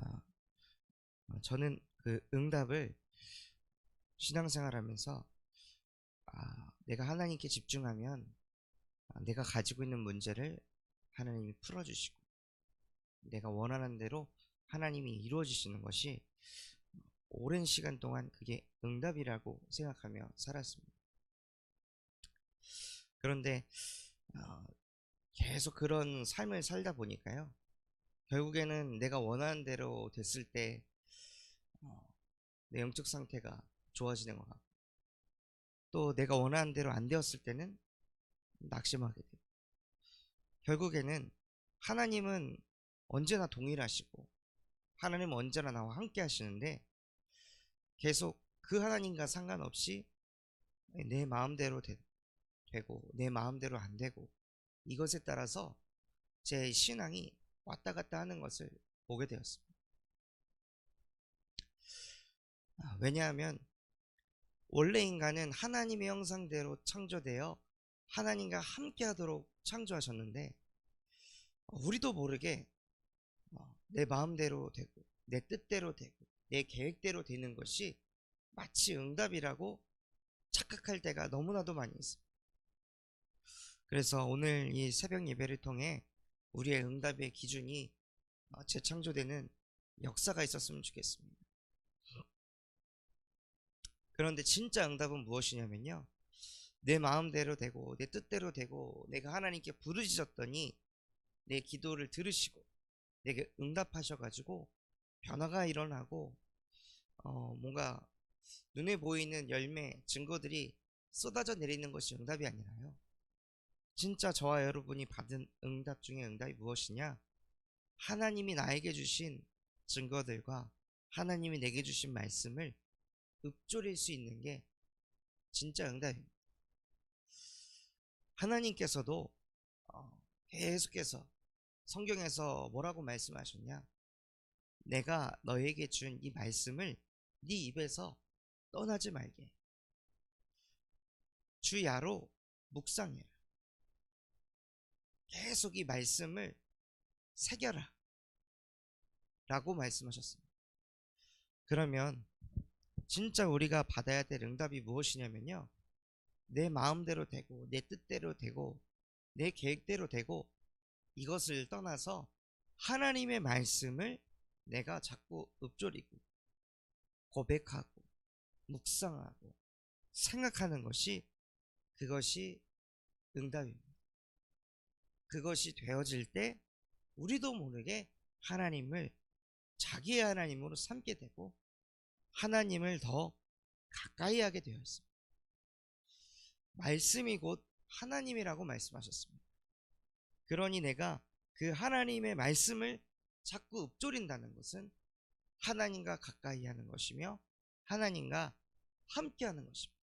아, 어, 저는 그 응답을 신앙생활하면서 아, 내가 하나님께 집중하면 아, 내가 가지고 있는 문제를 하나님이 풀어주시고 내가 원하는 대로 하나님이 이루어지시는 것이 오랜 시간 동안 그게 응답이라고 생각하며 살았습니다. 그런데 어, 계속 그런 삶을 살다 보니까요. 결국에는 내가 원하는 대로 됐을 때, 어, 내 영적 상태가 좋아지는 것 같고, 또 내가 원하는 대로 안 되었을 때는 낙심하게 되고, 결국에는 하나님은 언제나 동일하시고, 하나님은 언제나 나와 함께 하시는데, 계속 그 하나님과 상관없이 내 마음대로 되, 되고, 내 마음대로 안 되고, 이것에 따라서 제 신앙이 왔다 갔다 하는 것을 보게 되었습니다. 아, 왜냐하면 원래 인간은 하나님의 형상대로 창조되어 하나님과 함께 하도록 창조하셨는데 어, 우리도 모르게 어, 내 마음대로 되고 내 뜻대로 되고 내 계획대로 되는 것이 마치 응답이라고 착각할 때가 너무나도 많이 있습니다. 그래서 오늘 이 새벽 예배를 통해 우리의 응답의 기준이 어, 재창조되는 역사가 있었으면 좋겠습니다. 그런데 진짜 응답은 무엇이냐면요. 내 마음대로 되고 내 뜻대로 되고 내가 하나님께 부르짖었더니 내 기도를 들으시고 내게 응답하셔가지고 변화가 일어나고 어, 뭔가 눈에 보이는 열매 증거들이 쏟아져 내리는 것이 응답이 아니라요. 진짜 저와 여러분이 받은 응답 중에 응답이 무엇이냐? 하나님이 나에게 주신 증거들과 하나님이 내게 주신 말씀을 읊조릴 수 있는 게 진짜 응답입니다. 하나님께서도 어, 계속해서 성경에서 뭐라고 말씀하셨냐? 내가 너에게 준 이 말씀을 네 입에서 떠나지 말게. 주야로 묵상해라. 계속 이 말씀을 새겨라. 라고 말씀하셨습니다. 그러면 진짜 우리가 받아야 될 응답이 무엇이냐면요. 내 마음대로 되고, 내 뜻대로 되고, 내 계획대로 되고, 이것을 떠나서 하나님의 말씀을 내가 자꾸 읊조리고, 고백하고, 묵상하고, 생각하는 것이 그것이 응답입니다. 그것이 되어질 때 우리도 모르게 하나님을 자기의 하나님으로 삼게 되고 하나님을 더 가까이 하게 되어 있습니다. 말씀이 곧 하나님이라고 말씀하셨습니다. 그러니 내가 그 하나님의 말씀을 자꾸 읊조린다는 것은 하나님과 가까이 하는 것이며 하나님과 함께 하는 것입니다.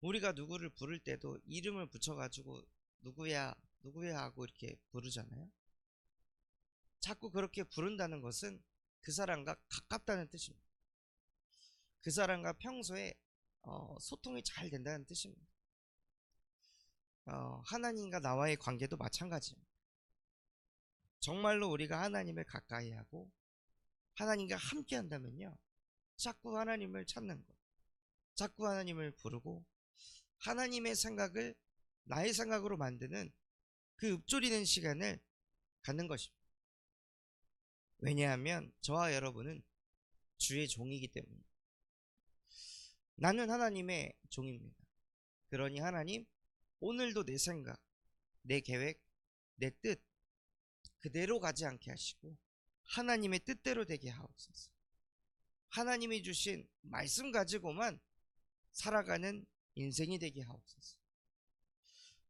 우리가 누구를 부를 때도 이름을 붙여가지고 누구야, 누구야 하고 이렇게 부르잖아요. 자꾸 그렇게 부른다는 것은 그 사람과 가깝다는 뜻입니다. 그 사람과 평소에 어, 소통이 잘 된다는 뜻입니다. 어, 하나님과 나와의 관계도 마찬가지입니다. 정말로 우리가 하나님을 가까이 하고 하나님과 함께 한다면요. 자꾸 하나님을 찾는 것. 자꾸 하나님을 부르고 하나님의 생각을 나의 생각으로 만드는 그 읊조리는 시간을 갖는 것입니다. 왜냐하면 저와 여러분은 주의 종이기 때문입니다. 나는 하나님의 종입니다. 그러니 하나님, 오늘도 내 생각, 내 계획, 내 뜻 그대로 가지 않게 하시고 하나님의 뜻대로 되게 하옵소서. 하나님이 주신 말씀 가지고만 살아가는 인생이 되게 하옵소서.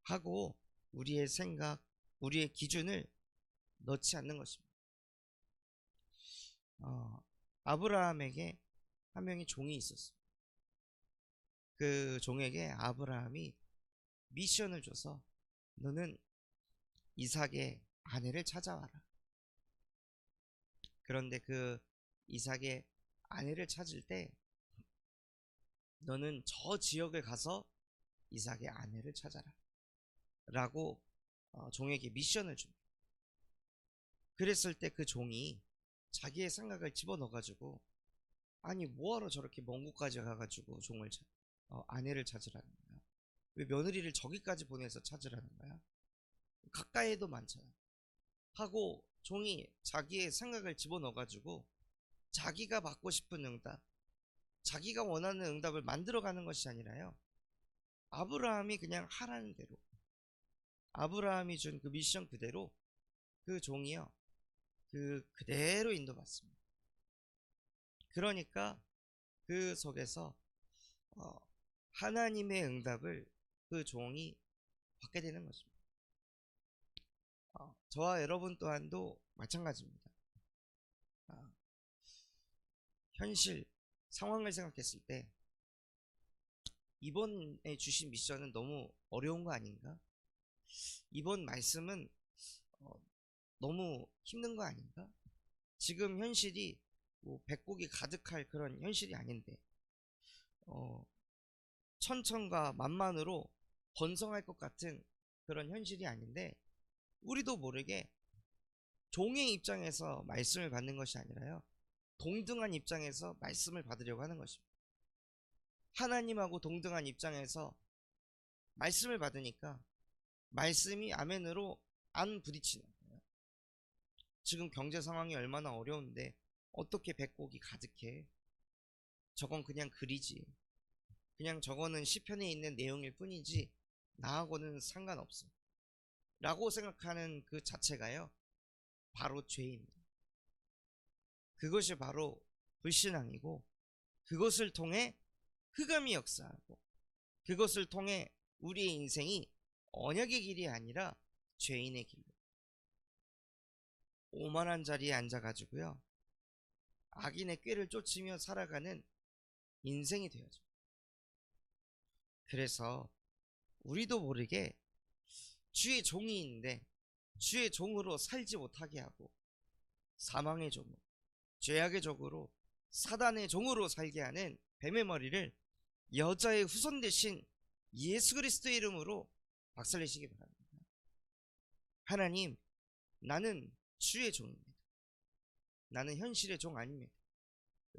하고 우리의 생각, 우리의 기준을 넣지 않는 것입니다. 어, 아브라함에게 한 명의 종이 있었습니다. 그 종에게 아브라함이 미션을 줘서 너는 이삭의 아내를 찾아와라. 그런데 그 이삭의 아내를 찾을 때 너는 저 지역을 가서 이삭의 아내를 찾아라. 라고 어, 종에게 미션을 줍니다. 그랬을 때 그 종이 자기의 생각을 집어넣어가지고 아니 뭐하러 저렇게 먼 곳까지 가가지고 종을 찾- 어, 아내를 찾으라는 거야? 왜 며느리를 저기까지 보내서 찾으라는 거야? 가까이에도 많잖아. 하고 종이 자기의 생각을 집어넣어가지고 자기가 받고 싶은 응답 자기가 원하는 응답을 만들어가는 것이 아니라요. 아브라함이 그냥 하라는 대로 아브라함이 준 그 미션 그대로 그 종이요 그 그대로 인도받습니다. 그러니까 그 속에서 어, 하나님의 응답을 그 종이 받게 되는 것입니다. 어, 저와 여러분 또한도 마찬가지입니다. 아, 현실 상황을 생각했을 때 이번에 주신 미션은 너무 어려운 거 아닌가? 이번 말씀은 어, 너무 힘든 거 아닌가? 지금 현실이 뭐 백곡이 가득할 그런 현실이 아닌데 어, 천천과 만만으로 번성할 것 같은 그런 현실이 아닌데 우리도 모르게 종의 입장에서 말씀을 받는 것이 아니라요 동등한 입장에서 말씀을 받으려고 하는 것입니다. 하나님하고 동등한 입장에서 말씀을 받으니까 말씀이 아멘으로 안 부딪히는 거예요. 지금 경제 상황이 얼마나 어려운데 어떻게 백곡이 가득해? 저건 그냥 글이지. 그냥 저거는 시편에 있는 내용일 뿐이지 나하고는 상관없어. 라고 생각하는 그 자체가요. 바로 죄입니다. 그것이 바로 불신앙이고 그것을 통해 흑암이 역사하고 그것을 통해 우리의 인생이 언약의 길이 아니라 죄인의 길로 오만한 자리에 앉아가지고요 악인의 꾀를 쫓으며 살아가는 인생이 되어져. 그래서 우리도 모르게 주의 종이 있는데 주의 종으로 살지 못하게 하고 사망의 종으로 죄악의 종으로 사단의 종으로 살게 하는 뱀의 머리를 여자의 후손 대신 예수 그리스도의 이름으로 박살내시기 바랍니다. 하나님, 나는 주의 종입니다. 나는 현실의 종 아닙니다.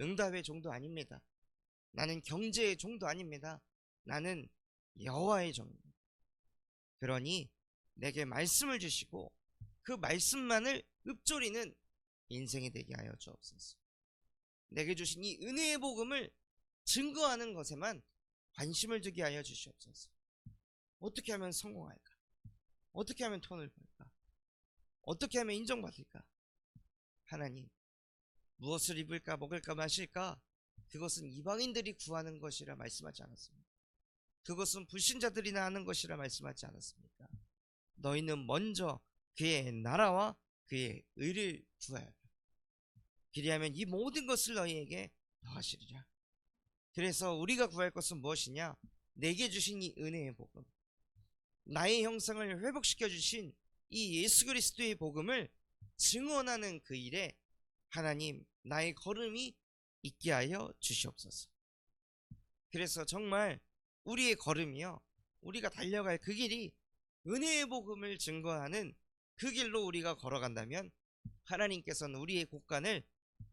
응답의 종도 아닙니다. 나는 경제의 종도 아닙니다. 나는 여호와의 종입니다. 그러니 내게 말씀을 주시고 그 말씀만을 읊조리는 인생이 되게 하여 주옵소서. 내게 주신 이 은혜의 복음을 증거하는 것에만 관심을 두게 하여 주시옵소서. 어떻게 하면 성공할까? 어떻게 하면 돈을 벌까? 어떻게 하면 인정받을까? 하나님, 무엇을 입을까, 먹을까, 마실까? 그것은 이방인들이 구하는 것이라 말씀하지 않았습니다. 그것은 불신자들이나 하는 것이라 말씀하지 않았습니까? 너희는 먼저 그의 나라와 그의 의를 구하여라. 그리하면 이 모든 것을 너희에게 더하시리라. 그래서 우리가 구할 것은 무엇이냐? 내게 주신 이 은혜의 복음. 나의 형상을 회복시켜 주신 이 예수 그리스도의 복음을 증언하는 그 일에 하나님 나의 걸음이 있게 하여 주시옵소서. 그래서 정말 우리의 걸음이요. 우리가 달려갈 그 길이 은혜의 복음을 증거하는 그 길로 우리가 걸어간다면 하나님께서는 우리의 곳간을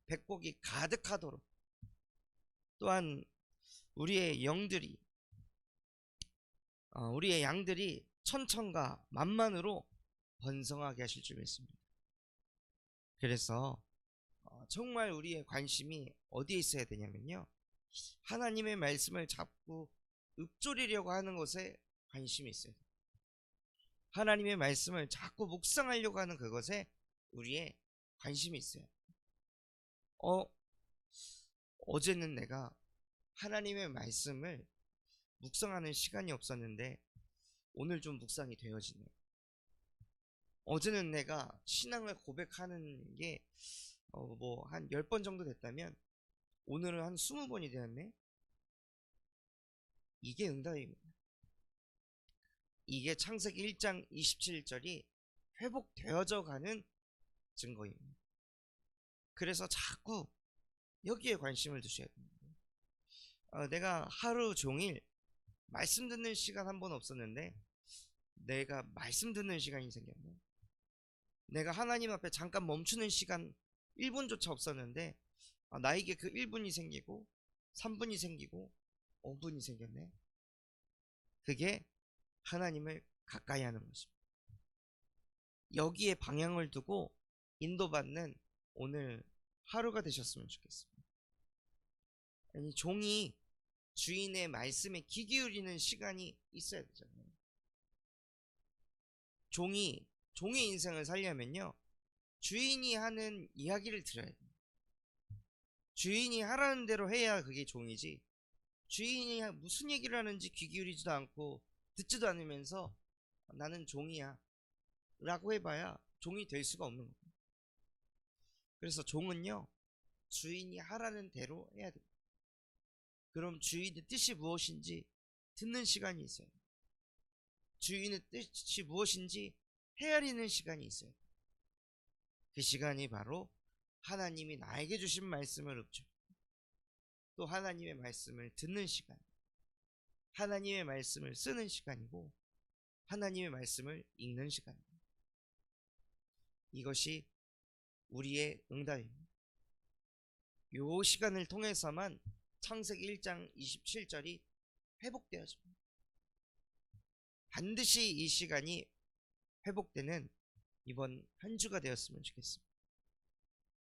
백복이 가득하도록 또한 우리의 영들이 어, 우리의 양들이 천천과 만만으로 번성하게 하실 줄 믿습니다. 그래서 어, 정말 우리의 관심이 어디에 있어야 되냐면요. 하나님의 말씀을 잡고 읊조리려고 하는 것에 관심이 있어요. 하나님의 말씀을 자꾸 묵상하려고 하는 그것에 우리의 관심이 있어요. 어, 어제는 내가 하나님의 말씀을 묵상하는 시간이 없었는데 오늘 좀 묵상이 되어지네. 어제는 내가 신앙을 고백하는 게 어, 뭐한 10번 정도 됐다면 오늘은 한 20번이 되었네. 이게 응답입니다. 이게 창세기 1장 27절이 회복되어져 가는 증거입니다. 그래서 자꾸 여기에 관심을 두셔야 됩니다. 어, 내가 하루 종일 말씀 듣는 시간 한 번 없었는데 내가 말씀 듣는 시간이 생겼네. 내가 하나님 앞에 잠깐 멈추는 시간 1분조차 없었는데 아, 나에게 그 1분이 생기고 3분이 생기고 5분이 생겼네. 그게 하나님을 가까이 하는 것입니다. 여기에 방향을 두고 인도받는 오늘 하루가 되셨으면 좋겠습니다. 아니, 종이 주인의 말씀에 귀 기울이는 시간이 있어야 되잖아요. 종이, 종의 인생을 살려면요. 주인이 하는 이야기를 들어야 돼요. 주인이 하라는 대로 해야 그게 종이지. 주인이 무슨 얘기를 하는지 귀 기울이지도 않고 듣지도 않으면서 나는 종이야. 라고 해봐야 종이 될 수가 없는 거예요. 그래서 종은요, 주인이 하라는 대로 해야 됩니다. 그럼 주인의 뜻이 무엇인지 듣는 시간이 있어요. 주인의 뜻이 무엇인지 헤아리는 시간이 있어요. 그 시간이 바로 하나님이 나에게 주신 말씀을 읊죠. 또 하나님의 말씀을 듣는 시간, 하나님의 말씀을 쓰는 시간이고, 하나님의 말씀을 읽는 시간입니다. 이것이 우리의 응답입니다. 요 시간을 통해서만 창세기 1장 27절이 회복되어집니다. 반드시 이 시간이 회복되는 이번 한 주가 되었으면 좋겠습니다.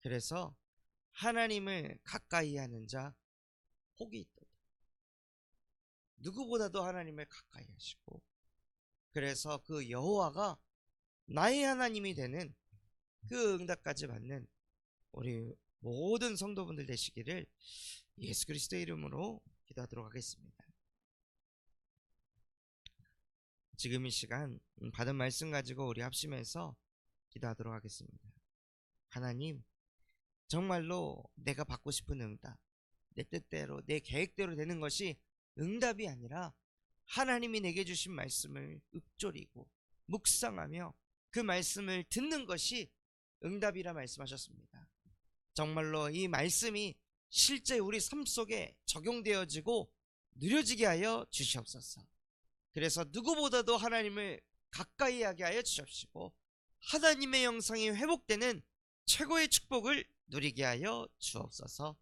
그래서 하나님을 가까이 하는 자 복이 있다. 누구보다도 하나님을 가까이 하시고 그래서 그 여호와가 나의 하나님이 되는 그 응답까지 받는 우리 모든 성도분들 되시기를 예수 그리스도의 이름으로 기도하도록 하겠습니다. 지금 이 시간 받은 말씀 가지고 우리 합심해서 기도하도록 하겠습니다. 하나님, 정말로 내가 받고 싶은 응답, 내 뜻대로, 내 계획대로 되는 것이 응답이 아니라 하나님이 내게 주신 말씀을 읊조리고 묵상하며 그 말씀을 듣는 것이 응답이라 말씀하셨습니다. 정말로 이 말씀이 실제 우리 삶 속에 적용되어지고 누려지게 하여 주시옵소서. 그래서 누구보다도 하나님을 가까이 하게 하여 주십시고 하나님의 영상이 회복되는 최고의 축복을 누리게 하여 주옵소서.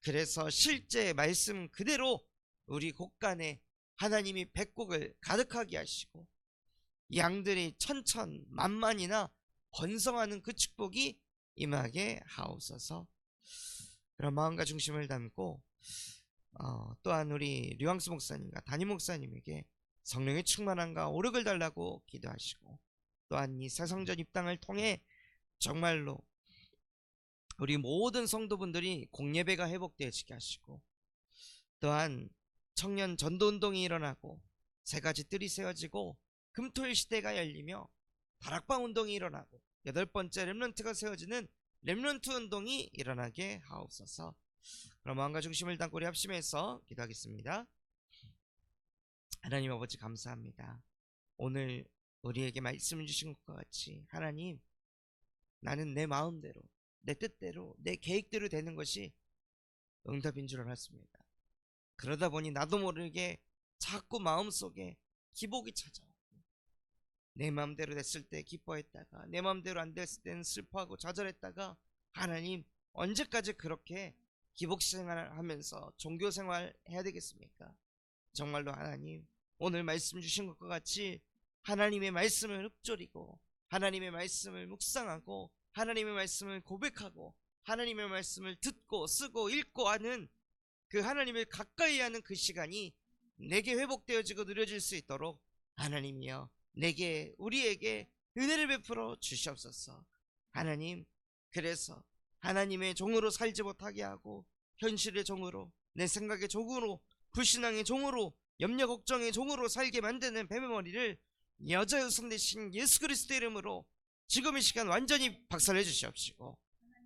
그래서 실제 말씀 그대로 우리 곳간에 하나님이 백곡을 가득하게 하시고 양들이 천천 만만이나 번성하는 그 축복이 임하게 하옵소서. 그런 마음과 중심을 담고 어, 또한 우리 류왕수 목사님과 담임 목사님에게 성령의 충만함과 오력을 달라고 기도하시고 또한 이 새성전 입당을 통해 정말로 우리 모든 성도분들이 공예배가 회복되어지게 하시고 또한 청년 전도운동이 일어나고 세 가지 뜰이 세워지고 금토일 시대가 열리며 다락방 운동이 일어나고 여덟 번째 렘런트가 세워지는 렘런트 운동이 일어나게 하옵소서. 그럼 마음과 중심을 우리 합심해서 기도하겠습니다. 하나님 아버지 감사합니다. 오늘 우리에게 말씀을 주신 것과 같이 하나님 나는 내 마음대로 내 뜻대로 내 계획대로 되는 것이 응답인 줄 알았습니다. 그러다 보니 나도 모르게 자꾸 마음속에 기복이 찾아오고 내 마음대로 됐을 때 기뻐했다가 내 마음대로 안 됐을 때는 슬퍼하고 좌절했다가 하나님 언제까지 그렇게 기복 생활하면서 종교 생활 해야 되겠습니까? 정말로 하나님 오늘 말씀 주신 것과 같이 하나님의 말씀을 읊조리고 하나님의 말씀을 묵상하고 하나님의 말씀을 고백하고 하나님의 말씀을 듣고 쓰고 읽고 하는 그 하나님을 가까이 하는 그 시간이 내게 회복되어지고 누려질 수 있도록 하나님이여 내게 우리에게 은혜를 베풀어 주시옵소서. 하나님 그래서 하나님의 종으로 살지 못하게 하고 현실의 종으로 내 생각의 종으로 불신앙의 종으로 염려 걱정의 종으로 살게 만드는 뱀의 머리를 여자 여성 대신 예수 그리스도 이름으로 지금 이 시간 완전히 박살내 주시옵시고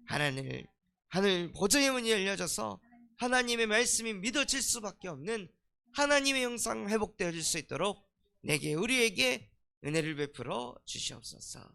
하나님 하늘 보좌의 문이 열려져서 하나님의 말씀이 믿어질 수밖에 없는 하나님의 영상 회복되어질 수 있도록 내게 우리에게 은혜를 베풀어 주시옵소서.